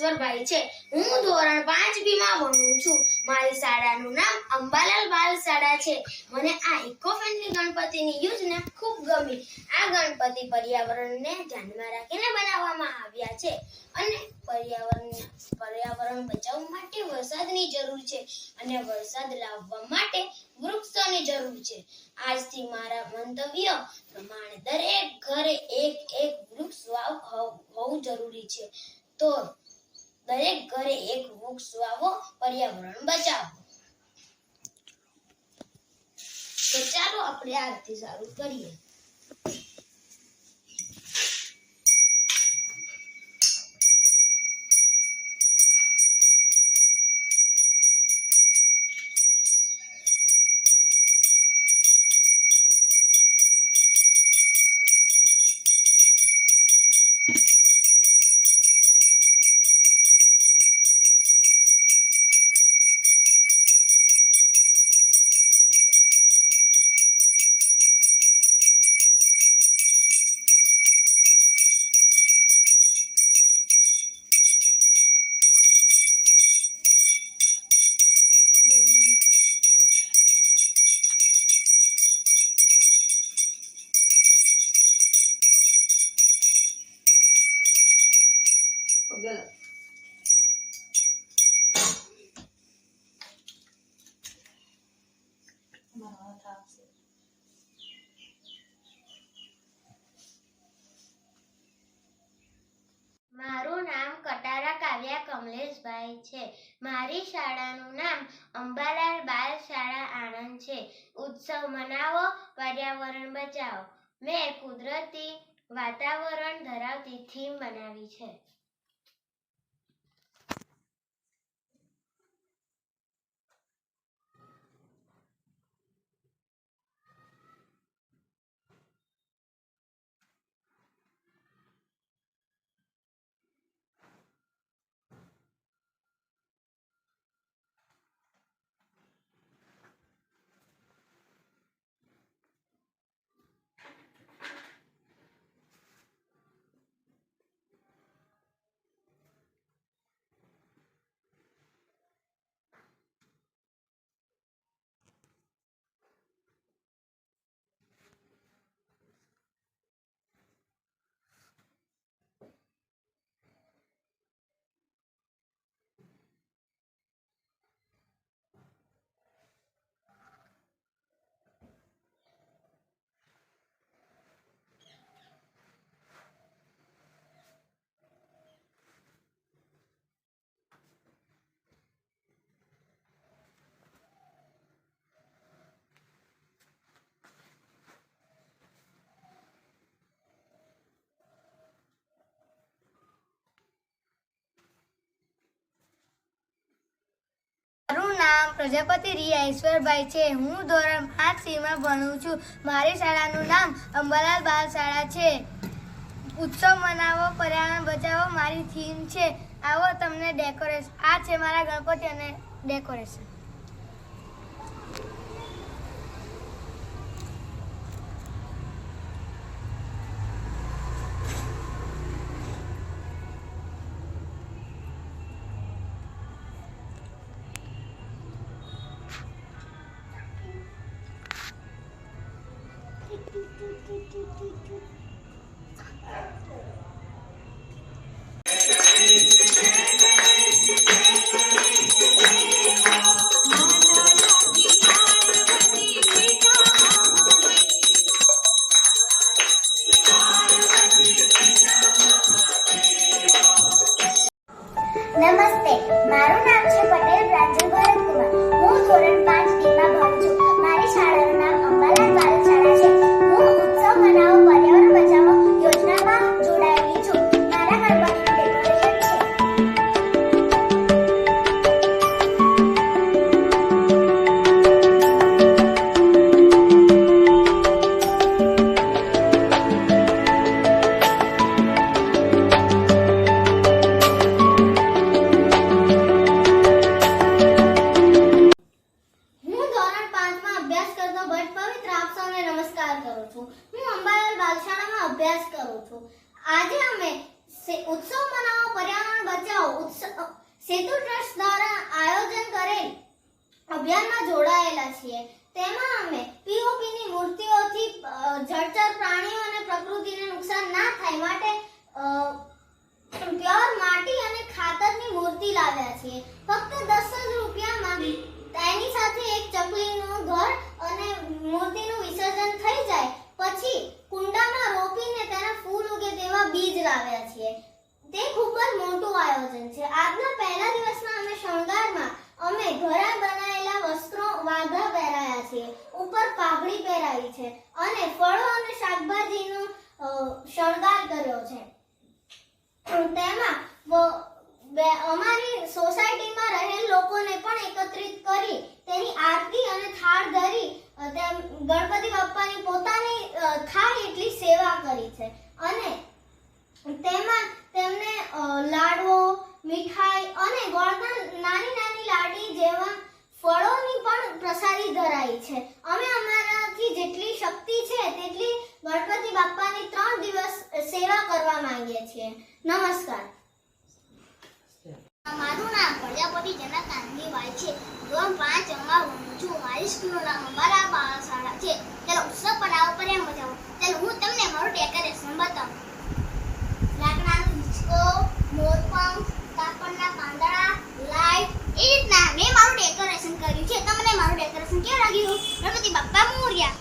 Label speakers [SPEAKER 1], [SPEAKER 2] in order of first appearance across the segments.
[SPEAKER 1] ઈશ્વરભાઈ છે. હું ધોરણ પાંચ બી માં ભણું છું. મારી શાળાનું નામ અંબાલાલ બાલ શાળા છે. મને આ ઇકો ફ્રેન્ડલી ગણપતિની યોજના ખૂબ ગમી. આ ગણપતિ પર્યાવરણને ધ્યાનમાં રાખીને બનાવવામાં આવ્યા છે અને પર્યાવરણ પર્યાવરણ બચાવવા માટે વરસાદની જરૂર છે અને વરસાદ લાવવા માટે વૃક્ષોની જરૂર છે. આજથી મારા મંતવ્ય પ્રમાણે દરેક ઘરે એક એક વૃક્ષ હોવું જરૂરી છે. તો દરેક ઘરે એક વૃક્ષ વાવો પર્યાવરણ બચાવો. તો ચાલો આપણે આજથી સારું કરીએ. વાતાવરણ ધરાવતી થીમ બનાવી છે મારું નામ પ્રજાપતિ રિયા ઈશ્વરભાઈ છે. હું ધોરણ પાંચ સીમાં ભણું છું. મારી શાળાનું નામ અંબાલાલ બાલ શાળા છે. ઉત્સવ મનાવો, પર્યાવરણ બચાવો, મારી થીમ છે. આવો તમને ડેકોરેશન આ છે મારા ગણપતિ અને ડેકોરેશન અભ્યાસ કરતો ભટ્ટ પવિત્ર આપ સૌને નમસ્કાર કરું છું. હું અંબાલાલ બાલશાળામાં અભ્યાસ કરું છું. આજે અમે
[SPEAKER 2] ઉત્સવ મનાવો, પર્યાવરણ બચાવો ઉત્સવ સેતુ ટ્રસ્ટ દ્વારા આયોજન કરેલ અભિયાનમાં જોડાયેલા છીએ. તેમાં અમે પીઓપી ની મૂર્તિઓથી જળચર પ્રાણીઓ અને પ્રકૃતિને નુકસાન ના થાય માટે પ્યોર માટી અને ખાતરની મૂર્તિ લાવ્યા છીએ. ફક્ત દસ જ રૂપિયામાં તેની સાથે એક ચકલીનું ઘર અને મૂર્તિનું વિસર્જન થઈ જાય. પછી કુંડામાં રોપીને તેના ફૂલ ઉગે તેવા બીજ લાવ્યા છીએ. તે ખૂબ જ મોટું આયોજન છે. આજના પહેલા દિવસના અમે શણગારમાં અમે ઘરે બનાવેલા વસ્ત્રો વાઘા પહેરાયા છીએ. ઉપર પાઘડી પહેરાવી છે અને ફળો અને શાકભાજીનો શણગાર કર્યો છે. તેમાં અમારી સોસાયટીમાં રહેલ લોકોને પણ એકત્રિત કરી તેની આરતી અને થાળ ધરી તેમ ગણપતિ બાપ્પાની પોતાની થાળ એટલી સેવા કરી છે. અને તેમાં તેમને લાડવો, મીઠાઈ અને ગોળના નાની નાની લાડી જેવા ફળોની પણ પ્રસાદી ધરાઈ છે. અમે અમારાથી જેટલી શક્તિ છે તેટલી ગણપતિ બાપ્પાની ત્રણ દિવસ સેવા કરવા માંગીએ છીએ. નમસ્કાર. પ્રજાપતિ જનક કાંદીભાઈ છે. ધોરણ પાંચમાં છું. મારી સ્કૂલનું નામ અમારા બાળશાળા છે. ચાલો ઉત્સવ બનાવો એમ બચાવો ચાલો હું તમને મારું ડેકોરેશન બતાવું. લાકડાનો હિંચકો, મોરપંખ, કાપડના પાંદડા, લાઈટ, એ રીતના મેં મારું ડેકોરેશન કર્યું છે. તમને મારું ડેકોરેશન કેવું લાગ્યું? ગણપતિ બાપ્પા મોર્યા.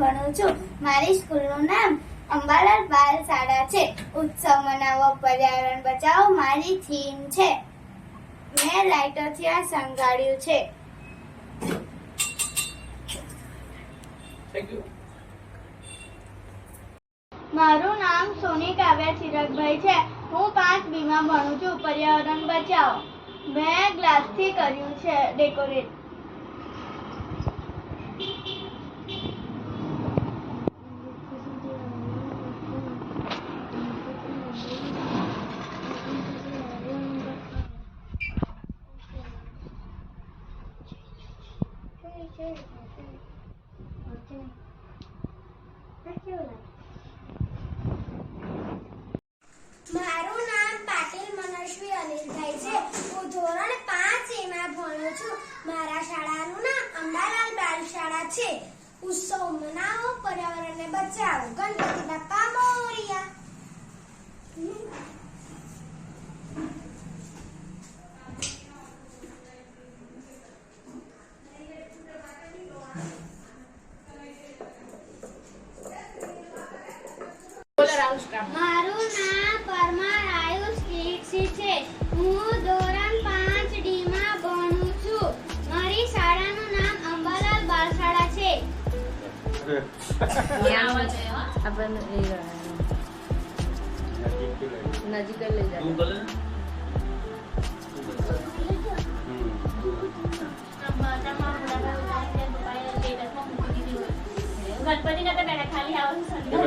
[SPEAKER 2] ભણું છું. મારી સ્કૂલનું નામ અંબાલાલ બાલ શાળા છે. ઉત્સવ મનાવો પર્યાવરણ બચાવો મારી થીમ છે. મેં લાઇટોથી આ સંગાડ્યું છે. મારું નામ સોની કાવ્યા ચિરકભાઈ છે. હું પાંચ બીમાં ભણું છું. પર્યાવરણ બચાવો. મેં ગ્લાસથી કર્યું છે ડેકોરેટ મારું નામ પાટીલ મનસ્વી અનિલભાઈ છે હું ધોરણ પાંચ એમાં ભણું છું મારા શાળાનું નામ અંબાલાલ બાલ શાળા છે. ઉત્સવ મનાવો પર્યાવરણને બચાવો. ગણપતિ બાપા મોરિયા.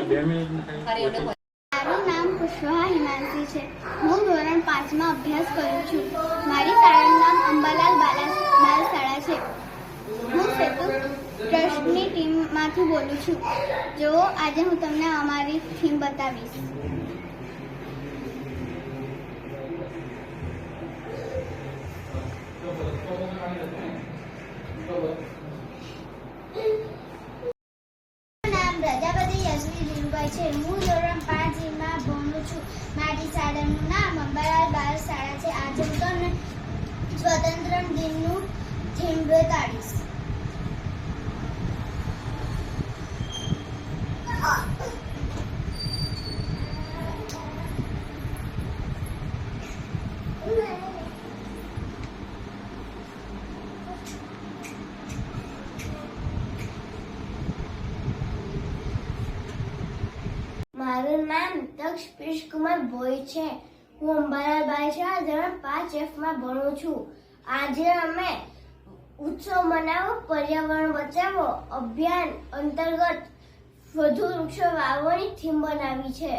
[SPEAKER 3] બે મિનિટ
[SPEAKER 2] મારું નામ
[SPEAKER 4] પુષ્પા હિમાંશી છે. હું ધોરણ પાંચમાં અભ્યાસ કરું છું. મારી શાળાનું નામ અંબાલાલ બાલા બાલ શાળા છે. હું સેતુ ટ્રસ્ટની ટીમમાંથી બોલું છું. જો આજે હું તમને અમારી થીમ બતાવીશ નામ પ્રજાપતિ યશવી ધીરુભાઈ છે હું ધોરણ પાંચમાં ભણું છું મારી શાળાનું નામ અંબાલાલ બાલ શાળા છે આજે હું તમને સ્વતંત્ર દિનનું થીમ બેતાળીસ મારું નામ દક્ષ કુમાર ભોઈ છે. હું અંબાલાલ બાલ શાળા ધોરણ પાંચ એફમાં ભણું છું. આજે અમે ઉત્સવ મનાવો, પર્યાવરણ બચાવો અભિયાન અંતર્ગત વધુ વૃક્ષો વાવવાની થીમ બનાવી છે.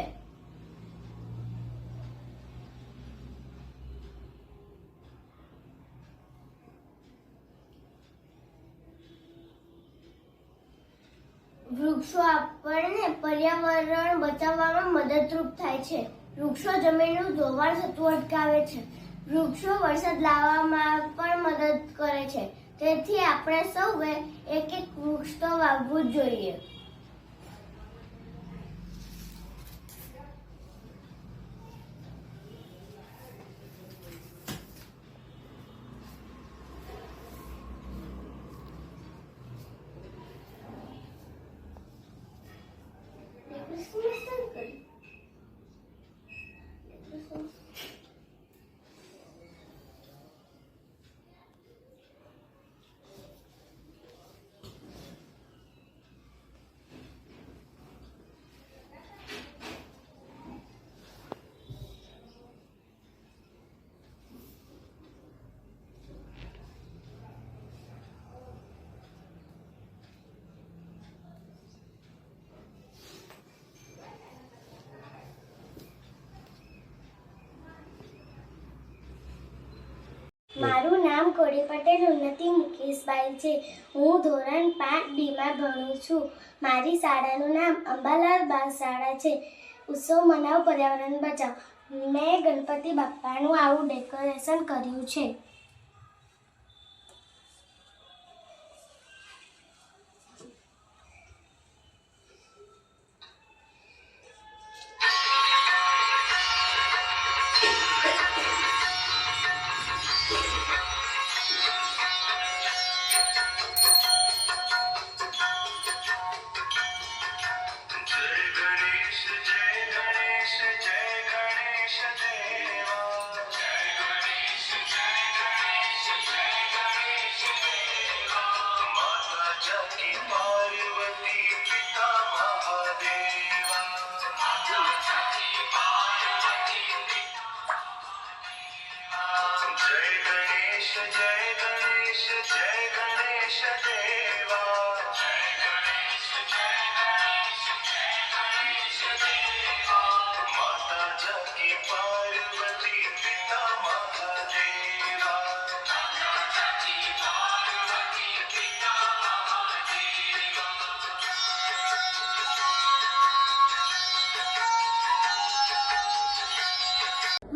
[SPEAKER 4] વૃક્ષો આપણને પર્યાવરણ બચાવવામાં મદદરૂપ થાય છે. વૃક્ષો જમીનનું ધોવાણ થતું અટકાવે છે. વૃક્ષો વરસાદ લાવવામાં પણ મદદ કરે છે. તેથી આપણે સૌએ એક એક વૃક્ષ તો વાવવું જ જોઈએ. મારું નામ કોડી પટેલ ઉન્નતિ મુકેશભાઈ છે. હું ધોરણ પાંચ બીમાં ભણું છું. મારી શાળાનું નામ અંબાલાલ બાલ શાળા છે. ઉત્સવ મનાવ પર્યાવરણ બચાવ. મેં ગણપતિ બાપ્પાનું આવું ડેકોરેશન કર્યું છે.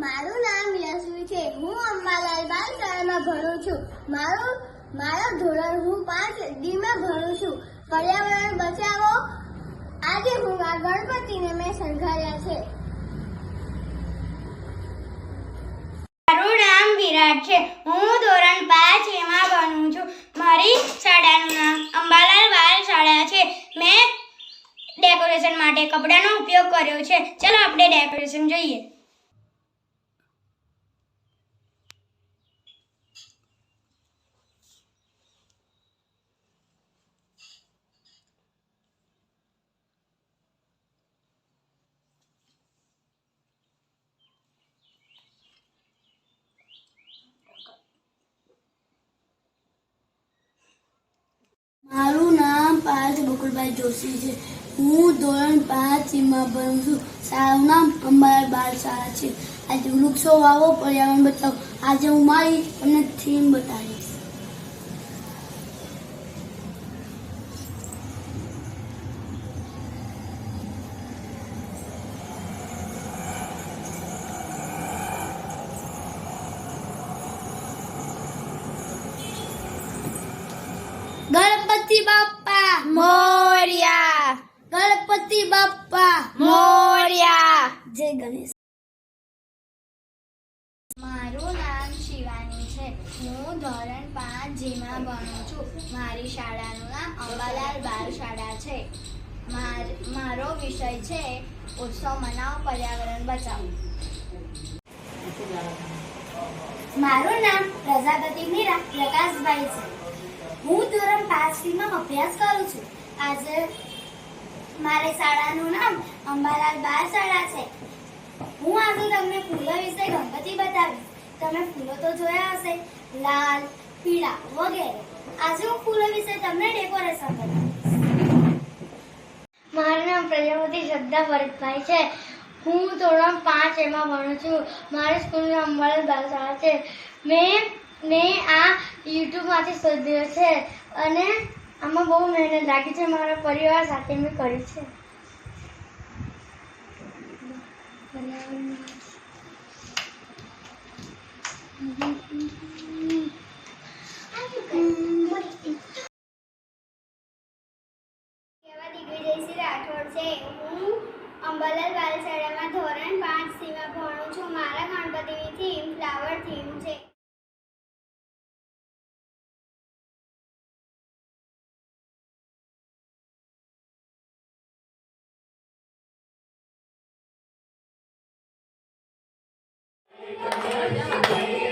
[SPEAKER 4] મારું નામ યશવી છે. હું અંબાલાલ બાલ શાળામાં ભણું છું. મારું, મારો ધોરણ હું પાંચ ડીમાં ભણું છું. પર્યાવરણ બચાવો. આજે હું આ ગણપતિને મેં શણગાર્યા છે.
[SPEAKER 5] મારું નામ વિરાટ છે. હું ધોરણ પાંચ એમાં ભણું છું. મારી શાળાનું નામ અંબાલાલ બાલ શાળા છે. મેં ડેકોરેશન માટે કપડાનો ઉપયોગ કર્યો છે. ચલો આપણે ડેકોરેશન જોઈએ.
[SPEAKER 6] પાર્થ બકુલભાઈ જોશી છે. હું ધોરણ પાંચમાં ભણું છું. શાળાનું નામ અંબાલાલ બાળ શાળા છે. આજે વૃક્ષો વાવો, પર્યાવરણ બચાવો. આજે હું મારી અને થીમ બતાવીશ ગણપતિ બાપ્પા મોર્યા ગણપતિ બાપ્પા મોર્યા જય ગણેશ.
[SPEAKER 2] મારું નામ શિવાની છે. હું ધોરણ પાંચ જેમાં ભણું છું. મારી શાળાનું નામ અંબાલાલ બાળ શાળા છે. મારો વિષય છે ઉત્સવ મનાવો પર્યાવરણ બચાવો. મારું નામ પ્રજાપતિ મીરા પ્રકાશભાઈ છે. હું ધોરણ પાંચમાં અભ્યાસ કરું છું. આજે મારી શાળાનું નામ અંબાલાલ બાળ શાળા છે. હું આજે તમને ફૂલો વિશે ગણપતિ બતાવીશ. તમે ફૂલો તો જોયા હશે. લાલ, પીળા વગેરે. આજે હું ફૂલો વિશે તમને ડેકોરેશન બતાવીશ.
[SPEAKER 7] મારું નામ પ્રજાપતિ શ્રદ્ધા ભરતભાઈ છે. હું ધોરણ પાંચ એમાં ભણું છું. મારી સ્કૂલનું અંબાલાલ બાલશાળા છે. મેં મેં આ યુટ્યુબમાંથી શોધ્યો છે. અને આમાં બહુ મહેનત લાગી છે, મારા પરિવાર સાથે મેં કરી છે.
[SPEAKER 2] રાઠોડ છે હું અંબલાલ બાલશાળામાં ધોરણ પાંચ સીમાં ભણું છું. મારા ગણપતિની
[SPEAKER 8] Yeah.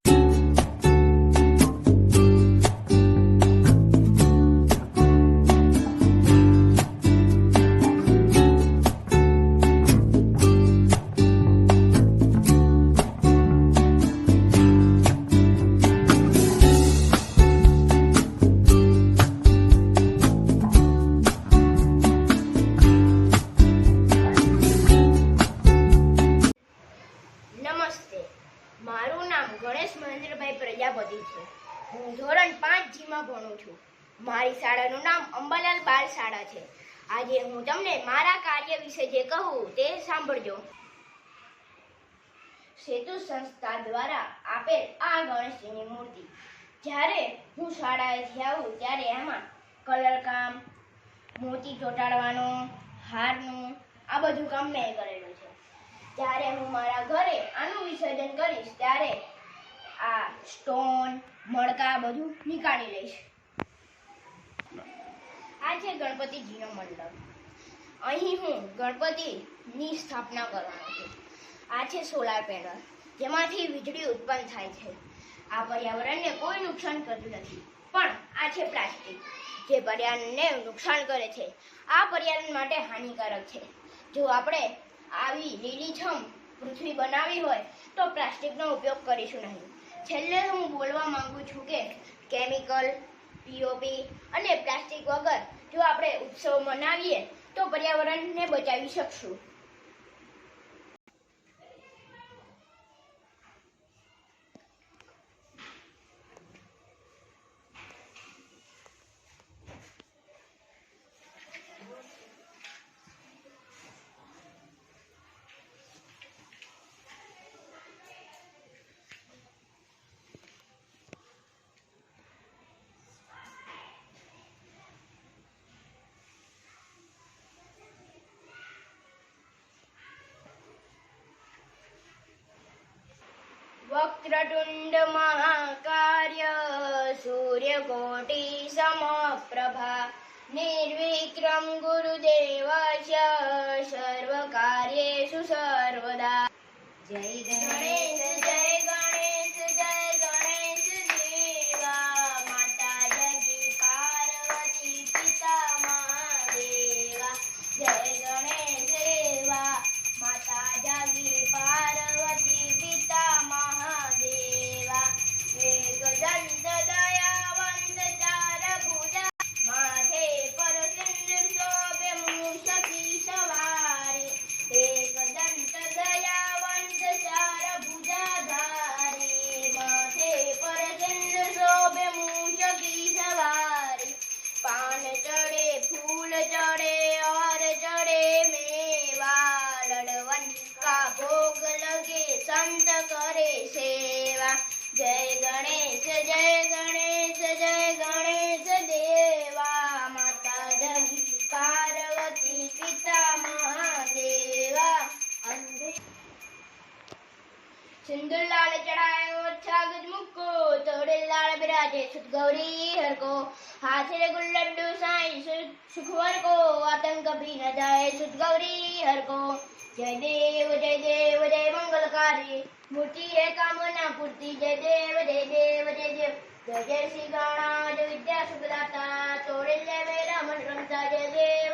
[SPEAKER 8] પાંચ ભણું છું. મારી શાળાનું નામ અંબાલાલ બાળ શાળા છે. આજે હું તમને મારા કાર્ય વિશે જે કહું તે સાંભળજો. સેતુ સંસ્થા દ્વારા આપેલ આ ગણેશજીની મૂર્તિ. જ્યારે હું શાળાએથી આવું ત્યારે એમાં કલરકામ મોતી ચોટાડવાનું, હારનું, આ બધું કામ મેં કરેલું છે. જ્યારે હું મારા ઘરે આનું વિસર્જન કરીશ, ત્યારે આ સ્ટોન મણકા બધું નીકાળી લઈશ. આ છે ગણપતિજીનો મંડપ. અહીં હું ગણપતિની સ્થાપના કરવાનો છું. આ છે સોલાર પેનલ. જેમાંથી વીજળી ઉત્પન્ન થાય છે. આ પર્યાવરણને કોઈ નુકસાન કરતું નથી. પણ આ છે પ્લાસ્ટિક. જે પર્યાવરણને નુકસાન કરે છે. આ પર્યાવરણ માટે હાનિકારક છે. જો આપણે આવી લીલીછમ પૃથ્વી બનાવી હોય, તો પ્લાસ્ટિકનો ઉપયોગ કરીશું નહીં. છેલ્લે હું બોલવા માંગુ છું કે કેમિકલ પીઓપી અને પ્લાસ્ટિક વગર જો આપણે ઉત્સવ મનાવીએ તો પર્યાવરણને બચાવી શકશું. વક્રતુંડ મહાકાર્ય સૂર્યકોટિ સમપ્રભા નિર્વિક્રમ ગુરુદેવસ્ય સર્વકાર્યેષુ સર્વદા જય ગણેશ गौरी हर को हाथ रे गुल्लड्डू साई सुखवर को आतंक भी न जाए सुत गौरी हर को जय देव जय देव, जय मंगलकारी, मूर्ति है कामना पूर्ति। जय देव जय देव जय देव, जय जय श्री गाणा जय विद्या सुखदाता, तोड़े जय मेरा मन रमता जय देव